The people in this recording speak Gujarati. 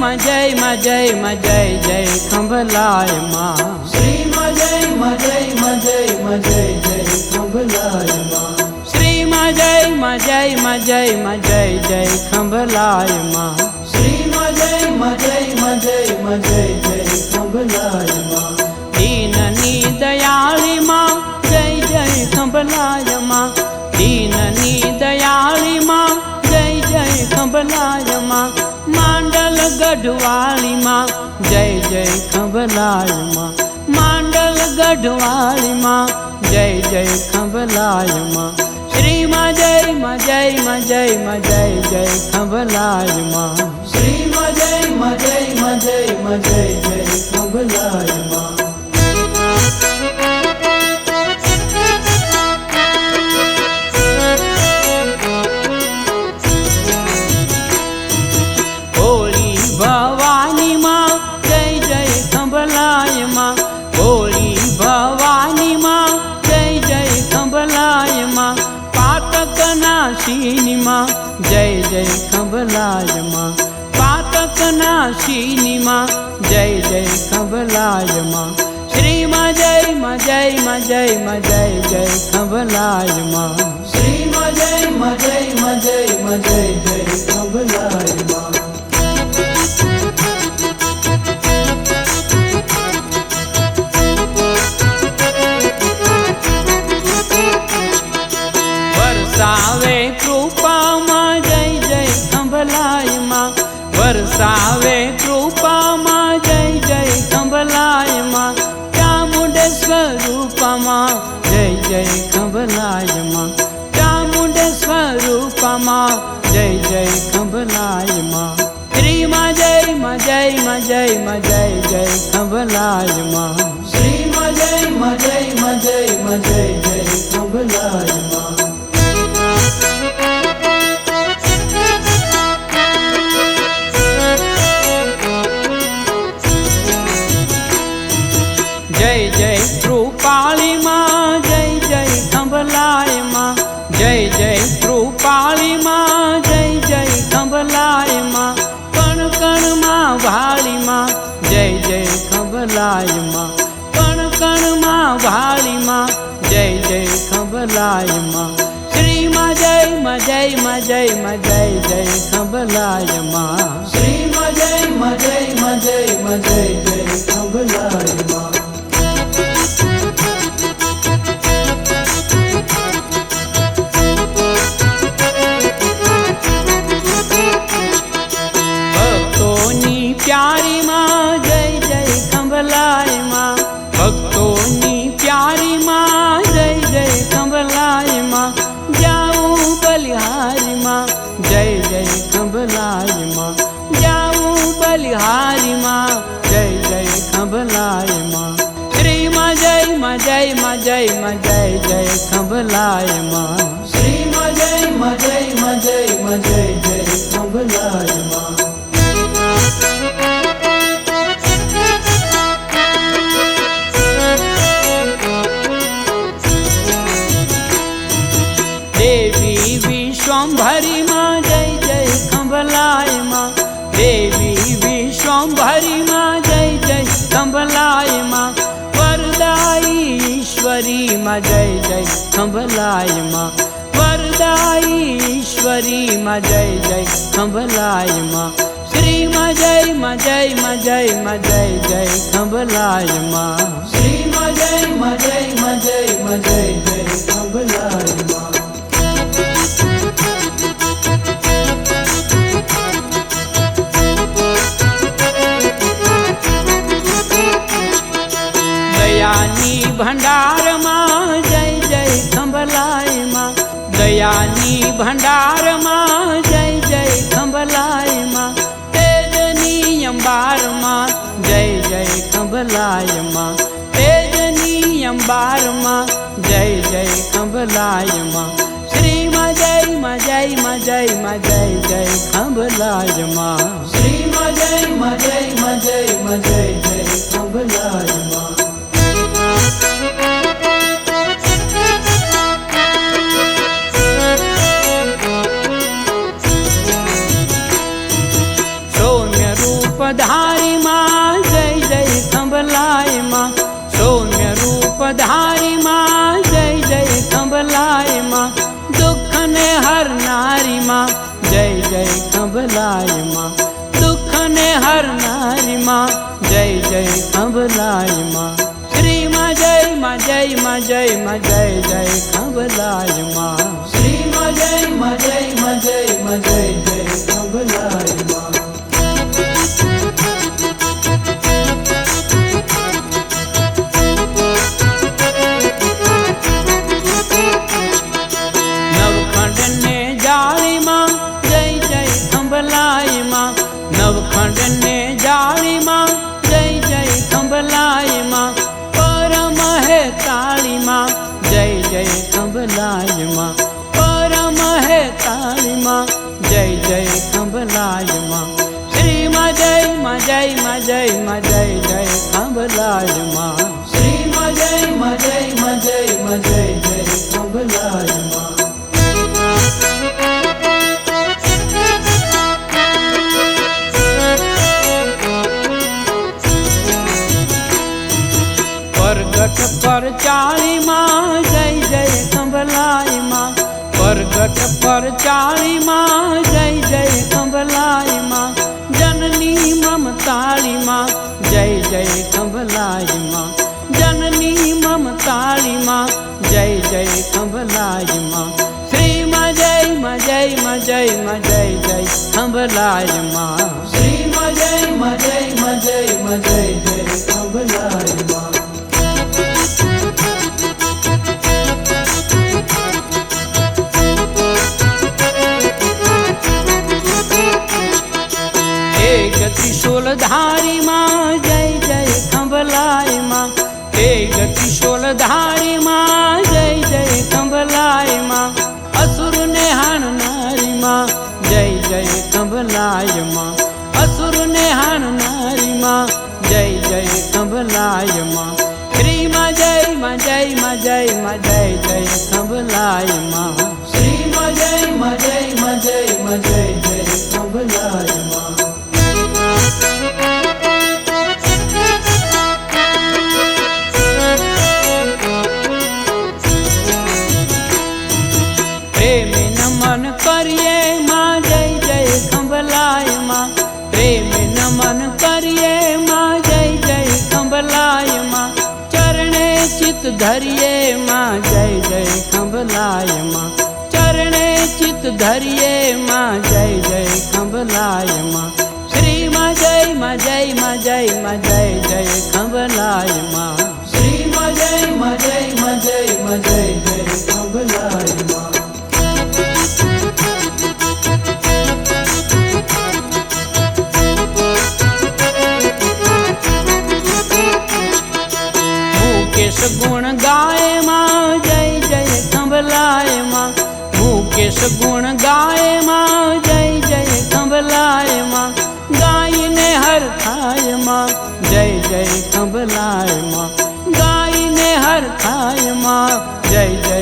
માં જય માં જય માં જય જય ખંભલાયમાં શ્રીમાં જય માં જય માં જય માં જય જય ખંભલાયમાં શ્રીમાં જય માં જય માં જય માં જય જય ખંભલાયમાં જય ખંભલાયમાં માંડલ ગઢવાળીમાં. જય જય ખંભલાયમાં શ્રીમાં જય માં જય માં જય માં જય જય ખંભલાયમાં શ્રીમાં જય માં જય માં જય માં જય જય ખંભલાય પાતક નાશીની માં જય જય ખંભલાયમાં પાતક નાશીની માં જય જય ખંભલાયમાં શ્રીમાં જય માં જય માં જય જય જય ખંભલાયમાં શ્રીમાં જય માં જય માં જય માં જય જય ખંભલાય વરસાવે કૃપામાં, જય જય ખંભલાયમાં ચામુંડેશ્વર રૂપમાં, જય જય ખંભલાયમાં ચામુંડેશ્વર રૂપમાં, જય જય ખંભલાયમાં શ્રીમાં જય, માં જય માં જય જય જય ખંભલાયમાં શ્રીમાં જય, માં જય માં જય જય જય જય કૃપાળી માં જય જય ખંભલાયમાં જય જય કૃપાળીમાં જય જય ખંભલાયમાં કણ, કણમાં વાળીમાં. જય જય ખંભલાયમાં કણ, કણમાં વાળીમાં. જય જય ખંભલાયમાં શ્રીમાં જય, માં જય માં જય માં જય જય ખંભલાય શ્રીમાં જય, માં જય માં જય માં જય જય ખંભલાય માં જય માં જય જય, ખંભલાયમાં. શ્રીમાં જય, માં જય માં જય માં જય જય, ખંભલાયમાં. વરદાઈ ઈશ્વરી માં જય જય ખંભલાયમાં વરદાઈ ઈશ્વરી માં જય જય ખંભલાયમાં શ્રીમાં જય માં જય માં જય માં જય જય ખંભલાયમાં શ્રીમાં જય માં જય માં જય માં જય જય ખંભલાયમાં ભંડારમાં, જય જય ખંભલાયમાં દયાની ભંડારમાં, જય જય ખંભલાયમાં તેજની અંબારમાં, જય જય ખંભલાયમાં તેજની અંબારમાં, જય જય ખંભલાયમાં શ્રીમાં જય, માં જય માં જય જય જય ખંભલાયમાં શ્રીમાં જય, માં જય માં જય જય જય કંબલાયમાં દુઃખને હરનારી માં જય જય કંબલાયમાં શ્રી માં જય માં જય માં જય માં જય જય કંબલાયમાં શ્રી માં જય માં જય માં જય માં જય જય કંબલાય તાળીમાં જય જય ખંભલાઈમાં શ્રીમાં જય, માં જય માં જય માં જય જય ખંભલાઈમાં માં જય માં જય માં જય ચાળીમાં જય જય કંબલાઈમાં જનની મમતાળીમાં, જય જય કંબલાઈમાં જનની મમતાળીમાં, જય જય કંબલાઈમાં શ્રીમાં જય, માં જય માં જય માં જય જય કંબલાઈમાં શ્રી માં જય માં જય માં જય માં જય જય કંબલાય ગતિશોલ ધારીમાં, જય જય કંબલાઈમાં હે ગતિશોલ ધારીમાં, જય જય કંબલાઈમાં અસુરને હાણનારીમાં, જય જય કંબલાઈમાં અસુરને હાણનારીમાં, જય જય કંબલાઈમાં શ્રીમાં જય, માં જય માં જય માં જય જય કંબલાઈમાં શ્રી માં શ્રી માં જય માં જય નમન કરીએ માં, જય જય કંબલાયમાં ચરણે ચિત ધરીએ માં, જય જય કંબલાયમાં ચરણે ચિત ધરીએ માં, જય જય કંબલાયમાં શ્રી માં જય માં જય માં જય માં, જય જય કંબલાયમાં શ્રી માં જય માં જય માં જય માં, જય જય કંબલાય મુકેશ ગુણ ગાયમાં જય જય કંબલાયમાં મુકેશ ગુણ ગાયમાં જય જય કંબલાયમાં ગાયને હર થાયમાં જય જય કંબલાયમાં ગાયને હર થાયમાં જય જય